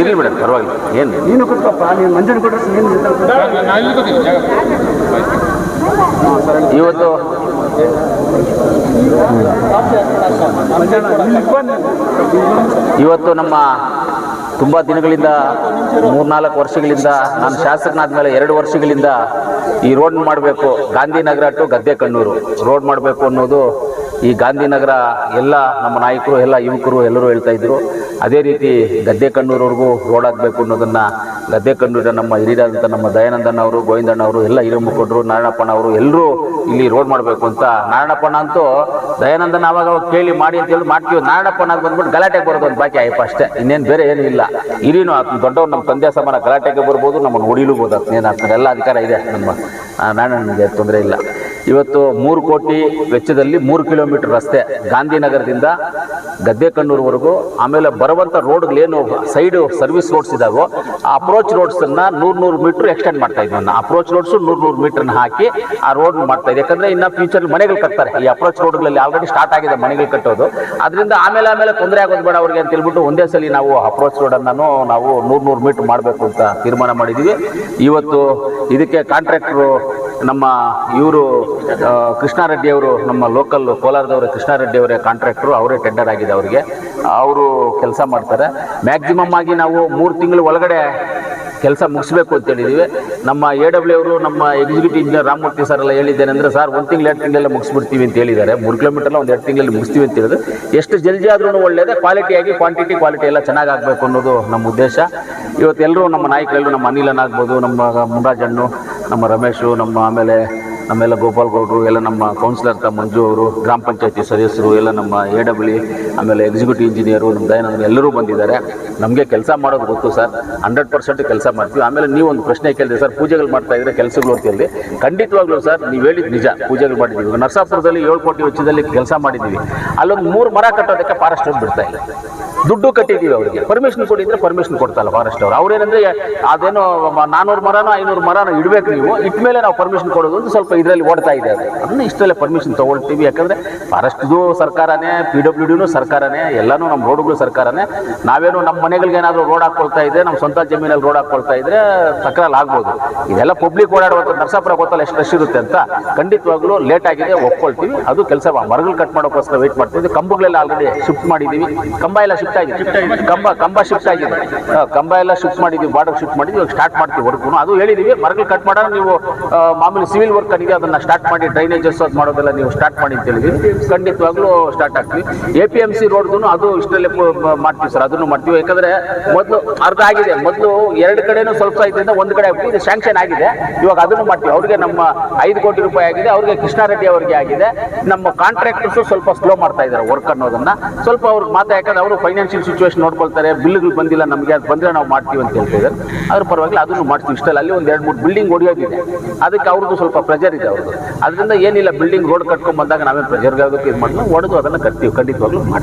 ಇರಲಿ ಮೇಡಮ್ ಪರವಾಗಿಲ್ಲ. ಏನು ನೀನು ಕೊಟ್ಟಪ್ಪ ನೀನು ಮಂಜನ್ ಕೊಟ್ಟರೆ ಇವತ್ತು ಇವತ್ತು ನಮ್ಮ ತುಂಬ ದಿನಗಳಿಂದ ಮೂರ್ನಾಲ್ಕು ವರ್ಷಗಳಿಂದ ನಾನು ಶಾಸಕನಾದ್ಮೇಲೆ ಎರಡು ವರ್ಷಗಳಿಂದ ಈ ರೋಡ್ ಮಾಡಬೇಕು ಗಾಂಧಿನಗರ ಟು ಗದ್ದೆ ಕಣ್ಣೂರು. ರೋಡ್ ಮಾಡಬೇಕು ಅನ್ನೋದು ಈ ಗಾಂಧಿನಗರ ಎಲ್ಲ ನಮ್ಮ ನಾಯಕರು, ಎಲ್ಲ ಯುವಕರು ಎಲ್ಲರೂ ಹೇಳ್ತಾ ಇದ್ರು. ಅದೇ ರೀತಿ ಗದ್ದೆ ಕಣ್ಣೂರವರೆಗೂ ರೋಡ್ ಆಗಬೇಕು ಅನ್ನೋದನ್ನು ಗದ್ದೆ ಕಣ್ಣೂರ ನಮ್ಮ ಹಿರಿಯರಾದಂಥ ನಮ್ಮ ದಯಾನಂದನವರು ಅವರು, ಗೋವಿಂದಣ್ಣ ಅವರು, ಎಲ್ಲ ಹಿರಿಯ ಮುಖಂಡರು ನಾರಾಯಣಪ್ಪನವರು ಅವರು ಎಲ್ಲರೂ ಇಲ್ಲಿ ರೋಡ್ ಮಾಡಬೇಕು ಅಂತ. ನಾರಾಯಣಪ್ಪಣ ಅಂತೂ ದಯಾನಂದನ ಅವಾಗ ಅವಾಗ ಕೇಳಿ ಮಾಡಿ ಅಂತ ಹೇಳಿ ಮಾಡ್ತೀವಿ. ನಾರಾಯಣಪ್ಪನಾಗ ಬಂದ್ಬಿಟ್ಟು ಗಲಾಟೆಗೆ ಬರೋದು ಒಂದು ಬಾಕಿ ಆಯಪ್ಪ ಅಷ್ಟೇ. ಇನ್ನೇನು ಬೇರೆ ಏನೂ ಇಲ್ಲ. ಹಿರಿಯೂ ಆತ ದೊಡ್ಡವ್ರು ನಮ್ಮ ತಂದೆ ಸಮಾನ ಗಲಾಟೆಗೆ ಬರ್ಬೋದು, ನಮ್ಮನ್ನು ಹೊಡಿಲೂಬೋದು ಅದನ್ನೇನು ಆತನ ಎಲ್ಲ ಅಧಿಕಾರ ಇದೆ. ನಮ್ಮ ನಾರಾಯಣನಿಗೆ ತೊಂದರೆ ಇಲ್ಲ. ಇವತ್ತು ಮೂರು ಕೋಟಿ ವೆಚ್ಚದಲ್ಲಿ ಮೂರು ಕಿಲೋಮೀಟರ್ ರಸ್ತೆ ಗಾಂಧಿನಗರದಿಂದ ಗದ್ದೆಕಣ್ಣೂರ್ವರೆಗೂ, ಆಮೇಲೆ ಬರುವಂಥ ರೋಡ್ಗಳೇನು ಸೈಡ್ ಸರ್ವಿಸ್ ರೋಡ್ಸ್ ಇದಾವೋ, ಆ ಅಪ್ರೋಚ್ ರೋಡ್ಸನ್ನ ನೂರು ನೂರು ಮೀಟ್ರ್ ಎಕ್ಸ್ಟೆಂಡ್ ಮಾಡ್ತಾ ಇದ್ವಿ. ನಾನು ಅಪ್ರೋಚ್ ರೋಡ್ಸು ನೂರು ನೂರು ಮೀಟ್ರನ್ನ ಹಾಕಿ ಆ ರೋಡ್ ಮಾಡ್ತಾ ಇದೆ. ಯಾಕಂದರೆ ಇನ್ನು ಫ್ಯೂಚರ್ ಮನೆಗಳು ಕಟ್ತಾರೆ. ಈ ಅಪ್ರೋಚ್ ರೋಡ್ಗಳಲ್ಲಿ ಆಲ್ರೆಡಿ ಸ್ಟಾರ್ಟ್ ಆಗಿದೆ ಮನೆಗಳು ಕಟ್ಟೋದು. ಅದರಿಂದ ಆಮೇಲೆ ಆಮೇಲೆ ತೊಂದರೆ ಆಗೋದು ಬೇಡ ಅವ್ರಿಗೆ ಅಂತ ಹೇಳ್ಬಿಟ್ಟು ಒಂದೇ ಸಲ ನಾವು ಅಪ್ರೋಚ್ ರೋಡನ್ನು ನಾವು ನೂರು ನೂರು ಮೀಟ್ರ್ ಮಾಡಬೇಕು ಅಂತ ತೀರ್ಮಾನ ಮಾಡಿದ್ದೀವಿ ಇವತ್ತು ಇದಕ್ಕೆ ಕಾಂಟ್ರಾಕ್ಟ್ರು ನಮ್ಮ ಇವರು ಕೃಷ್ಣಾರೆಡ್ಡಿ ಅವರು, ನಮ್ಮ ಲೋಕಲ್ ಕೋಲಾರದವರು ಕೃಷ್ಣಾರೆಡ್ಡಿ ಅವರೇ ಕಾಂಟ್ರಾಕ್ಟ್ರು ಅವರೇ ಟೆಂಡರ್ ಆಗಿದೆ ಅವರಿಗೆ. ಅವರು ಕೆಲಸ ಮಾಡ್ತಾರೆ. ಮ್ಯಾಕ್ಸಿಮಮ್ ಆಗಿ ನಾವು ಮೂರು ತಿಂಗಳು ಒಳಗಡೆ ಕೆಲಸ ಮುಗಿಸ್ಬೇಕು ಅಂತ ಹೇಳಿದ್ದೀವಿ ನಮ್ಮ ಎ ಡಬ್ಲ್ಯೂ ಅವರು ನಮ್ಮ ಎಕ್ಸಿಕ್ಯೂಟಿವ್ ಇಂಜಿನಿಯರ್ ರಾಮಮೂರ್ತಿ ಸರ್ ಎಲ್ಲ ಹೇಳಿದ್ದೇನೆ ಅಂದರೆ ಸರ್ ಒಂದು ತಿಂಗಳು ಎರಡು ತಿಂಗಳೆಲ್ಲ ಮುಗಿಸ್ಬಿಡ್ತೀವಿ ಅಂತ ಹೇಳಿದ್ದಾರೆ. ಮೂರು ಕಿಲೋಮೀಟರ್ ಒಂದು ಎರಡು ತಿಂಗಳಲ್ಲಿ ಮುಗಿಸ್ತೀವಿ ಅಂತ ಹೇಳಿದ್ರು. ಎಷ್ಟು ಜಲ್ದಿ ಆದ್ರೂ ಕ್ವಾಲಿಟಿ ಕ್ವಾಲಿಟಿಯಾಗಿ ಕ್ವಾಂಟಿಟಿ ಕ್ವಾಲಿಟಿ ಎಲ್ಲ ಚೆನ್ನಾಗಿ ಆಗಬೇಕು ಅನ್ನೋದು ನಮ್ಮ ಉದ್ದೇಶ. ಇವತ್ತೆಲ್ಲರೂ ನಮ್ಮ ನಾಯಕರೆಲ್ಲರೂ ನಮ್ಮ ಅನಿಲನ್ ಆಗ್ಬೋದು, ನಮ್ಮ ಮುರಾಜಣ್ಣು ನಮ್ಮ ರಮೇಶು, ನಮ್ಮ ಆಮೇಲೆ ನಮ್ಮೆಲ್ಲ ಗೋಪಾಲ್ ಗೌಡ್ರು ಎಲ್ಲ ನಮ್ಮ ಕೌನ್ಸಿಲರ್ ತ ಮಂಜು ಅವರು, ಗ್ರಾಮ ಪಂಚಾಯತಿ ಸದಸ್ಯರು, ಎಲ್ಲ ನಮ್ಮ ಎ ಡಬ್ಲ್ಯೂ ಆಮೇಲೆ ಎಕ್ಸಿಕ್ಯೂಟಿವ್ ಇಂಜಿನಿಯರು ನಮ್ಮ ದಯಾನಂದ ಎಲ್ಲರೂ ಬಂದಿದ್ದಾರೆ. ನಮಗೆ ಕೆಲಸ ಮಾಡೋದು ಗೊತ್ತು ಸರ್. ಹಂಡ್ರೆಡ್ ಪರ್ಸೆಂಟ್ ಕೆಲಸ ಮಾಡ್ತೀವಿ. ಆಮೇಲೆ ನೀವು ಒಂದು ಪ್ರಶ್ನೆ ಕೇಳಿದೆ ಸರ್, ಪೂಜೆಗಳು ಮಾಡ್ತಾ ಇದ್ರೆ ಕೆಲಸಗಳು ಅಂತ ಹೇಳಿದೆ ಖಂಡಿತವಾಗ್ಲೂ ಸರ್, ನೀವು ಹೇಳಿದ ನಿಜ, ಪೂಜೆಗಳು ಮಾಡಿದ್ದೀವಿ. ನರಸಾಪುರದಲ್ಲಿ ಏಳು ಕೋಟಿ ವೆಚ್ಚದಲ್ಲಿ ಕೆಲಸ ಮಾಡಿದ್ದೀವಿ. ಅಲ್ಲೊಂದು ಮೂರು ಮರ ಕಟ್ಟೋದಕ್ಕೆ ಫಾರೆಸ್ಟ್ ಬಿಡ್ತಾ ಇಲ್ಲ. ದುಡ್ಡು ಕಟ್ಟಿದ್ದೀವಿ ಅವರಿಗೆ. ಪರ್ಮಿಷನ್ ಕೊಟ್ಟಿದ್ರೆ ಪರ್ಮಿಷನ್ ಕೊಡ್ತಲ್ಲ ಫಾರೆಸ್ಟ್ ಅವರು. ಅವ್ರೇನಂದ್ರೆ, ಅದೇನೋ ನಾನೂರು ನಾನ್ನೂರು ಮರನೋ ಐನೂರು ಮರನೋ ಇಡಬೇಕು ನೀವು. ಇಟ್ಮೇಲೆ ನಾವು ಪರ್ಮಿಷನ್ ಕೊಡೋದು ಅಂತ ಸ್ವಲ್ಪ ಇದರಲ್ಲಿ ಓಡ್ತಾ ಇದೆ ಅದು. ಅದನ್ನ ಇಷ್ಟಲ್ಲೇ ಪರ್ಮಿಷನ್ ತಗೊಳ್ತೀವಿ. ಯಾಕಂದ್ರೆ ಫಾರೆಸ್ಟ್ದು ಸರ್ಕಾರನೇ ಪಿ ಡಬ್ಲ್ಯೂ ಡಿನೂ ಸರ್ಕಾರನೇ ಎಲ್ಲನೂ ನಮ್ಮ ರೋಡ್ಗಳು ಸರ್ಕಾರನೇ. ನಾವೇನು ನಮ್ಮ ಮನೆಗಳಿಗೆ ಏನಾದರೂ ರೋಡ್ ಹಾಕ್ಕೊಳ್ತಾ ಇದ್ರೆ ನಮ್ಮ ಸ್ವಂತ ಜಮೀನಲ್ಲಿ ರೋಡ್ ಹಾಕ್ಕೊಳ್ತಾ ಇದ್ರೆ ತಕರಾರು ಆಗ್ಬೋದು. ಇದೆಲ್ಲ ಪಬ್ಲಿಕ್ ಓಡಾಡುವಂಥ ನರಸಾಪುರ ಗೊತ್ತಲ್ಲ ಎಷ್ಟು ರಶ್ ಇರುತ್ತೆ ಅಂತ? ಖಂಡಿತವಾಗ್ಲೂ ಲೇಟ್ ಆಗಿದೆ ಒಪ್ಕೊಳ್ತೀವಿ. ಅದು ಕೆಲಸ ಮರಗಳು ಕಟ್ ಮಾಡೋಕ್ಕೋಸ್ಕರ ವೇಟ್ ಮಾಡ್ತೀವಿ. ಕಂಬಗಳೆಲ್ಲ ಆಲ್ರೆಡಿ ಶಿಫ್ಟ್ ಮಾಡಿದ್ದೀವಿ ಕಂಬ ಎಲ್ಲ ಶಿಫ್ಟ್ ಆಗಿದೆ. ಕಂಬ ಕಂಬ ಶಿಫ್ಟ್ ಆಗಿದೆ. ಕಂಬ ಎಲ್ಲ ಶಿಫ್ಟ್ ಮಾಡಿದ್ದೀವಿ ಬಾರ್ಡರ್ ಶಿಫ್ಟ್ ಮಾಡಿದ್ವಿ. ಇವಾಗ ಸ್ಟಾರ್ಟ್ ಮಾಡ್ತೀವಿ ವರ್ಕ್ ಅದು ಹೇಳಿದ್ದೀವಿ ಮರಗಳು ಕಟ್ ಮಾಡೋಣ. ನೀವು ಮಾಮೂಲಿ ಸಿವಿಲ್ ವರ್ಕ್ ಏನಿದೆ ಅದನ್ನ ಸ್ಟಾರ್ಟ್ ಮಾಡಿ ಡ್ರೈನೇಜಸ್ ಅದು ಮಾಡೋದೆಲ್ಲ ನೀವು ಸ್ಟಾರ್ಟ್ ಮಾಡಿ ಅಂತ ಹೇಳಿದ್ವಿ. ಖಂಡಿತವಾಗ್ಲೂ ಸ್ಟಾರ್ಟ್ ಆಗ್ತೀವಿ. ಎ ಪಿ ಎಂ ಸಿ ಅದು ಇಷ್ಟರಲ್ಲೇ ಮಾಡ್ತೀವಿ ಸರ್ ಅದನ್ನು ಮಾಡ್ತೀವಿ. ಯಾಕಂದ್ರೆ ಮೊದಲು ಅರ್ಧ ಆಗಿದೆ. ಮೊದಲು ಎರಡು ಕಡೆನೂ ಸ್ವಲ್ಪ ಇದರಿಂದ ಒಂದು ಕಡೆ ಇದು ಸ್ಯಾಂಕ್ಷನ್ ಆಗಿದೆ. ಇವಾಗ ಅದನ್ನು ಮಾಡ್ತೀವಿ. ಅವ್ರಿಗೆ ನಮ್ಮ ಐದು ಕೋಟಿ ರೂಪಾಯಿ ಆಗಿದೆ. ಅವ್ರಿಗೆ ಕೃಷ್ಣಾರೆಡ್ಡಿ ಅವರಿಗೆ ಆಗಿದೆ. ನಮ್ಮ ಕಾಂಟ್ರಾಕ್ಟರ್ಸ್ ಸ್ವಲ್ಪ ಸ್ಲೋ ಮಾಡ್ತಾ ಇದ್ದಾರೆ ವರ್ಕ್ ಅನ್ನೋದನ್ನ. ಸ್ವಲ್ಪ ಅವ್ರಿಗೆ ಮಾತಾ ಯಾಕಂದ್ರೆ ಅವರು ಫೈನಾನ್ಷಿಯಲ್ ಸಿಚುವೇಶನ್ ನೋಡ್ಕೊಳ್ತಾರೆ. ಬಿಲ್ಗಳು ಬಂದಿಲ್ಲ ನಮಗೆ. ಅದು ಬಂದ್ರೆ ನಾವು ಮಾಡ್ತೀವಿ ಅಂತ ಹೇಳ್ತಿದ್ದಾರೆ. ಅದ್ರ ಪರವಾಗಿಲ್ಲ, ಅದನ್ನು ಮಾಡ್ತೀವಿ. ಇಷ್ಟಲ್ಲ ಅಲ್ಲಿ ಒಂದು ಎರಡು ಮೂರು ಬಿಲ್ಡಿಂಗ್ ಹೊಡಿಯೋದಿದೆ ಅದಕ್ಕೆ ಅವ್ರದ್ದು ಸ್ವಲ್ಪ ಪ್ರೆಜರ್ ಇದೆ ಅವ್ರದ್ದು ಅದರಿಂದ ಏನಿಲ್ಲ ಬಿಲ್ಡಿಂಗ್ ರೋಡ್ ಕಟ್ಕೊಂಡ್ ಬಂದಾಗ ನಾವೇನು ಆಗೋದಕ್ಕೆ ಇದು ಮಾಡಿ ಒಡೆದು ಅದನ್ನು ಕಟ್ತೀವಿ, ಖಂಡಿತವಾಗ್ಲೂ ಮಾಡ್ತೀವಿ.